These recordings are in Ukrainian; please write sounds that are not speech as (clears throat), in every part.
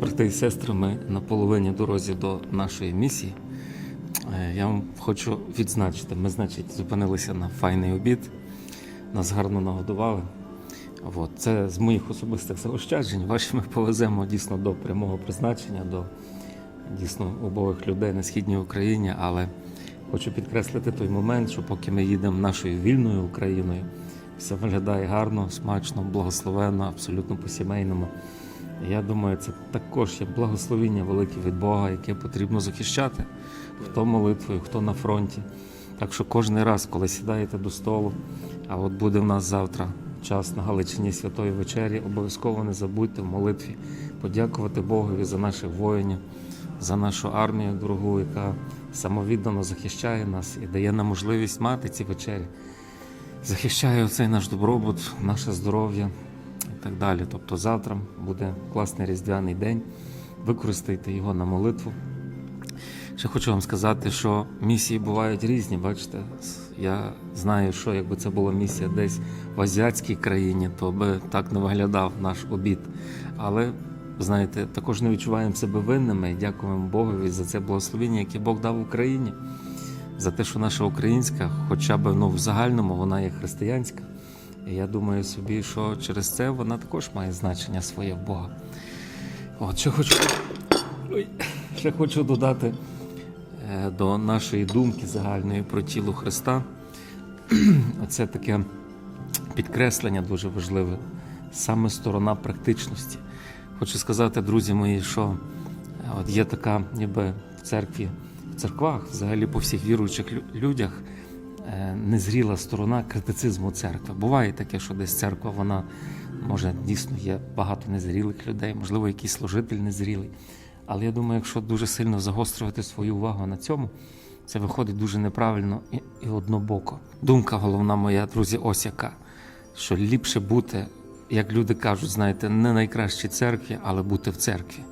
Брати і сестри, ми на половині дорозі до нашої місії. Е, я вам хочу відзначити, ми, значить, зупинилися на файний обід, нас гарно нагодували. От. Це з моїх особистих заощаджень. Ваші ми повеземо дійсно до прямого призначення, до дійсно обох людей на східній Україні, але хочу підкреслити той момент, що поки ми їдемо нашою вільною Україною, все виглядає гарно, смачно, благословенно, абсолютно по-сімейному. Я думаю, це також є благословіння велике від Бога, яке потрібно захищати, хто молитвою, хто на фронті. Так що кожен раз, коли сідаєте до столу, а от буде в нас завтра час на Галичині Святої вечері, обов'язково не забудьте в молитві подякувати Богові за наших воїнів, за нашу армію дорогу, яка самовіддано захищає нас і дає нам можливість мати ці вечері. Захищає цей наш добробут, наше здоров'я і так далі. Тобто завтра буде класний різдвяний день. Використайте його на молитву. Ще хочу вам сказати, що місії бувають різні. Бачите, я знаю, що якби це була місія десь в азіатській країні, то би так не виглядав наш обід. Але знаєте, також не відчуваємо себе винними і дякуємо Богові за це благословення, яке Бог дав Україні, за те, що наша українська, хоча б ну, в загальному, вона є християнська. І я думаю собі, що через це вона також має значення своє в Бога. От що хочу, Ой, ще хочу додати е, до нашої думки загальної про тіло Христа. (clears throat) Оце таке підкреслення дуже важливе, саме сторона практичності. Хочу сказати, друзі мої, що е, от є така, ніби в церкві, в церквах, взагалі по всіх віруючих людях, е, незріла сторона критицизму церкви. Буває таке, що десь церква, вона може дійсно є багато незрілих людей, можливо, якийсь служитель незрілий. Але я думаю, якщо дуже сильно загострювати свою увагу на цьому, це виходить дуже неправильно і, однобоко. Думка головна моя, друзі, ось яка, що ліпше бути, як люди кажуть, знаєте, не найкращій церкві, але бути в церкві.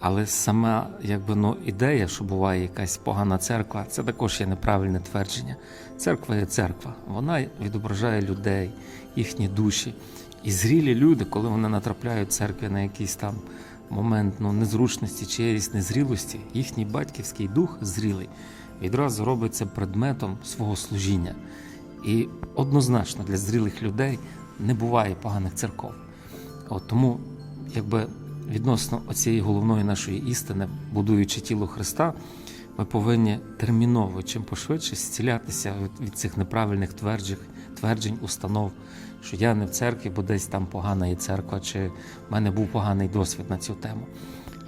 Але сама якби ну, ідея, що буває якась погана церква, це також є неправильне твердження. Церква є церква, вона відображає людей, їхні душі. І зрілі люди, коли вони натрапляють в церкві на якийсь там момент ну, незручності чи якоїсь незрілості, їхній батьківський дух зрілий відразу робиться предметом свого служіння. І однозначно для зрілих людей не буває поганих церков. От тому, якби відносно оцієї головної нашої істини, будуючи тіло Христа, ми повинні терміново чим пошвидше зцілятися від, цих неправильних тверджень, тверджень, установ, що я не в церкві, бо десь там погана є церква, чи в мене був поганий досвід на цю тему.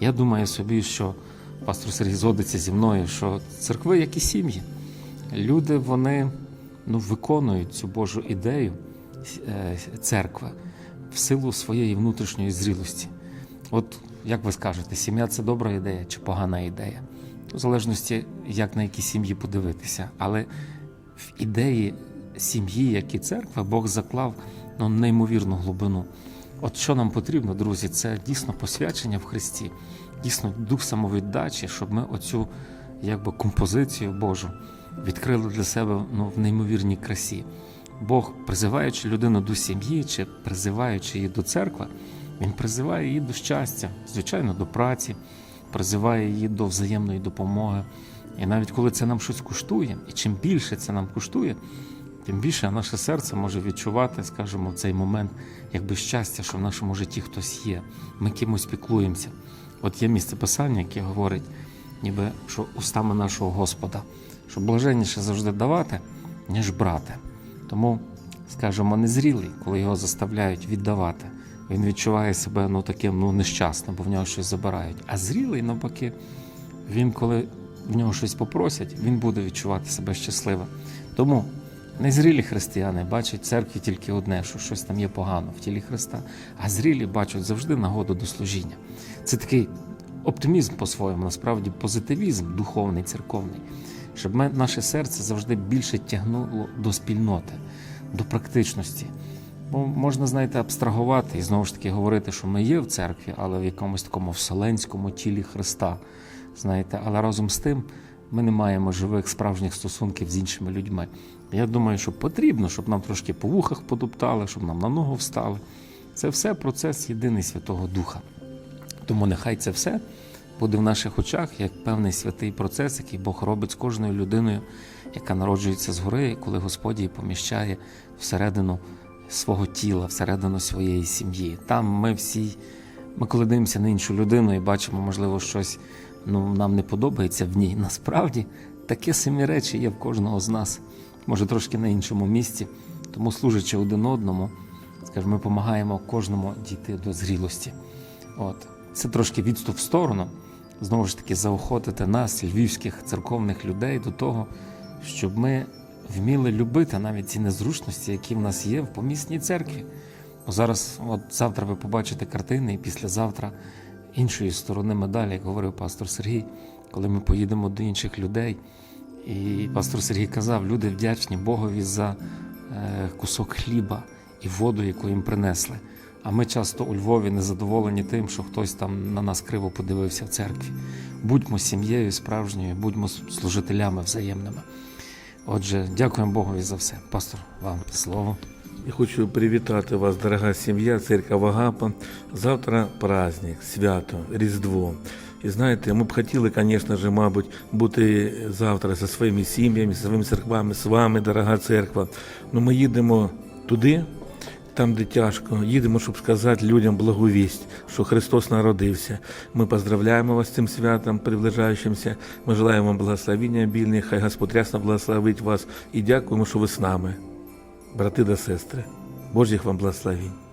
Я думаю собі, що пастор Сергій згодиться зі мною, що церкви, як і сім'ї, люди вони ну, виконують цю Божу ідею е, церкви в силу своєї внутрішньої зрілості. От як ви скажете, сім'я це добра ідея чи погана ідея? В залежності, як на які сім'ї подивитися. Але в ідеї сім'ї, як і церкви, Бог заклав ну, неймовірну глибину. От що нам потрібно, друзі, це дійсно посвячення в Христі, дійсно дух самовіддачі, щоб ми оцю якби композицію Божу відкрили для себе ну, в неймовірній красі. Бог, призиваючи людину до сім'ї чи призиваючи її до церкви, він призиває її до щастя, звичайно, до праці, призиває її до взаємної допомоги. І навіть коли це нам щось коштує, і чим більше це нам коштує, тим більше наше серце може відчувати, скажімо, в цей момент якби щастя, що в нашому житті хтось є. Ми кимось піклуємося. От є місце писання, яке говорить, ніби що устами нашого Господа, що блаженніше завжди давати, ніж брати. Тому, скажімо, незрілий, коли його заставляють віддавати, він відчуває себе ну, таким ну, нещасним, бо в нього щось забирають. А зрілий, навпаки, він, коли в нього щось попросять, він буде відчувати себе щасливим. Тому незрілі християни бачать церкві тільки одне, що щось там є погано в тілі Христа, а зрілі бачать завжди нагоду до служіння. Це такий оптимізм по-своєму, насправді позитивізм духовний, церковний, щоб наше серце завжди більше тягнуло до спільноти, до практичності. Бо можна, знаєте, абстрагувати і знову ж таки говорити, що ми є в церкві, але в якомусь такому вселенському тілі Христа. Знаєте, але разом з тим ми не маємо живих справжніх стосунків з іншими людьми. Я думаю, що потрібно, щоб нам трошки по вухах подоптали, щоб нам на ногу встали. Це все процес єдиний Святого Духа. Тому нехай це все буде в наших очах як певний святий процес, який Бог робить з кожною людиною, яка народжується згори, коли Господь її поміщає всередину свого тіла, всередину своєї сім'ї. Там ми всі, ми коли дивимося на іншу людину і бачимо, можливо, щось ну, нам не подобається в ній. Насправді такі самі речі є в кожного з нас, може трошки на іншому місці. Тому, служачи один одному, скажімо, ми допомагаємо кожному дійти до зрілості. От. Це трошки відступ в сторону. Знову ж таки, заохотити нас, львівських церковних людей, до того, щоб ми вміли любити навіть ці незручності, які в нас є в помісній церкві. Бо зараз, от завтра ви побачите картини, і післязавтра іншої сторони медалі, як говорив пастор Сергій, коли ми поїдемо до інших людей. І пастор Сергій казав, люди вдячні Богові за е, кусок хліба і воду, яку їм принесли. А ми часто у Львові незадоволені тим, що хтось там на нас криво подивився в церкві. Будьмо сім'єю справжньою, будьмо служителями взаємними. Отже, дякуємо Богові за все. Пастор, вам слово. Я хочу привітати вас, дорога сім'я, церква Агапа. Завтра праздник, свято, Різдво. І знаєте, ми б хотіли, звісно ж, мабуть, бути завтра зі своїми сім'ями, зі своїми церквами, з вами, дорога церква. Ну ми їдемо туди, там, де тяжко. Їдемо, щоб сказати людям благовість, що Христос народився. Ми поздравляємо вас з цим святом, приближаючимся. Ми желаємо вам благословіння обільних, хай Господь рясно благословить вас і дякуємо, що ви з нами брати та сестри. Божих вам благословень.